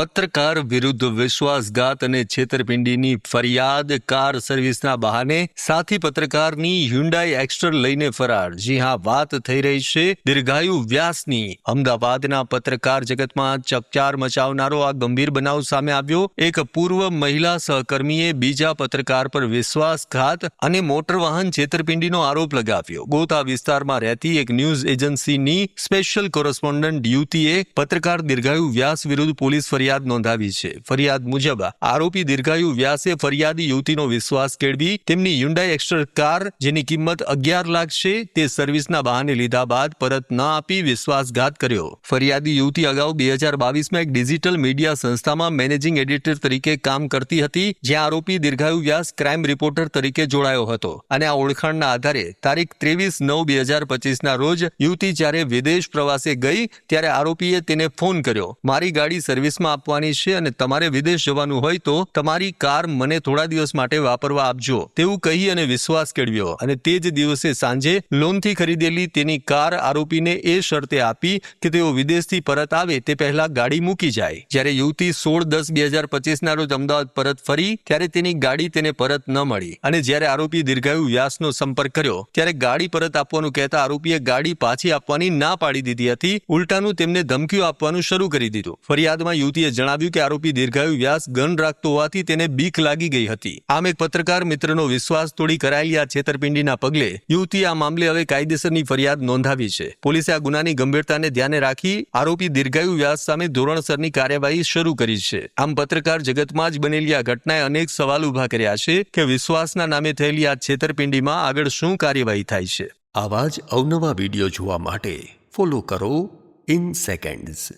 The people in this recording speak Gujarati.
પત્રકાર વિરુદ્ધ વિશ્વાસઘાત અને છેતરપિંડીની ફરિયાદ કાર સર્વિસના બહાને સાથી પત્રકારની હ્યુન્ડાઈ એક્સ્ટર લઈને ફરાર. જી હા, વાત થઈ રહી છે દીર્ઘાયુ વ્યાસની. અમદાવાદના પત્રકાર જગતમાં ચકચાર મચાવનારો આ ગંભીર બનાવ સામે આવ્યો. એક પૂર્વ મહિલા સહકર્મીએ બીજા પત્રકાર પર વિશ્વાસઘાત અને મોટર વાહન છેતરપિંડીનો આરોપ લગાવ્યો. ગોતા વિસ્તારમાં રહેતી એક ન્યૂઝ એજન્સીની સ્પેશિયલ કોરસ્પોન્ડન્ટ યુતિએ પત્રકાર દીર્ઘાયુ વ્યાસ વિરુદ્ધ પોલીસ ફરિયાદ નોંધાવી છે. ફરિયાદ મુજબ આરોપી દીર્ઘાયુ વ્યાસે ફરિયાદી યુવતીનો વિશ્વાસ કેળવી તેમની યુન્ડાઈ એક્સ્ટર કાર, જેની કિંમત અગિયાર લાખ છે, તે સર્વિસના બહાને લીધા બાદ પરત ન આપી વિશ્વાસઘાત કર્યો. ફરિયાદી યુવતી અગાઉ બે હજાર બાવીસમાં એક ડિજિટલ મીડિયા સંસ્થામાં મેનેજિંગ એડિટર તરીકે કામ કરતી હતી, જ્યાં આરોપી દીર્ઘાયુ વ્યાસ ક્રાઇમ રિપોર્ટર તરીકે જોડાયો હતો. અને આ ઓળખાણના આધારે તારીખ ત્રેવીસ નવ બે હજાર પચીસના રોજ યુવતી જ્યારે વિદેશ પ્રવાસે ગઈ, ત્યારે આરોપીએ તેને ફોન કર્યો. મારી ગાડી સર્વિસમાં આપવાની છે અને તમારે વિદેશ જવાનું હોય તો તમારી કાર મને થોડા દિવસ માટે વાપરવા આપજો. તેવું કહી અને વિશ્વાસ કેળવ્યો. અને તે જ દિવસે સાંજે લોનથી ખરીદેલી તેની કાર આરોપીને એ શરતે આપી કે તેઓ વિદેશથી પરત આવે તે પહેલા ગાડી મૂકી જાય. જ્યારે યુવતી સોળ દસ બે હજાર પચીસના રોજ અમદાવાદ પરત ફરી, ત્યારે તેની ગાડી તેને પરત ન મળી. અને જ્યારે આરોપી દીર્ઘાયુ વ્યાસનો સંપર્ક કર્યો, ત્યારે ગાડી પરત આપવાનું કહેતા આરોપીએ ગાડી પાછી આપવાની ના પાડી દીધી હતી. ઉલટાનું તેમને ધમકીઓ આપવાનું શરૂ કરી દીધું. ફરિયાદમાં યુવતીએ જણાવ્યું કે આરોપી દીર્ઘાયુ વ્યાસ ગન રાખતો હોવાથી તેને બીક લાગી ગઈ હતી. આમ એક પત્રકાર મિત્રનો વિશ્વાસ તોડી કરાયેલી આ છેતરપિંડીના પગલે યુવતી આ મામલે હવે કાયદેસરની ફરિયાદ નોંધાવી છે. પોલીસે આ ગુનાની ગંભીરતાને ધ્યાને રાખી આરોપી દીર્ઘાયુ વ્યાસ સામે ધોરણસરની કાર્યવાહી શરૂ કરી છે. આમ પત્રકાર જગતમાં જ બનેલી આ ઘટનાએ અનેક સવાલ ઊભા કર્યા છે કે વિશ્વાસના નામે થયેલી આ છેતરપિંડીમાં આગળ શું કાર્યવાહી થાય છે? આવા જ અવનવા વીડિયો જોવા માટે ફોલો કરો ઇન સેકન્ડ્સ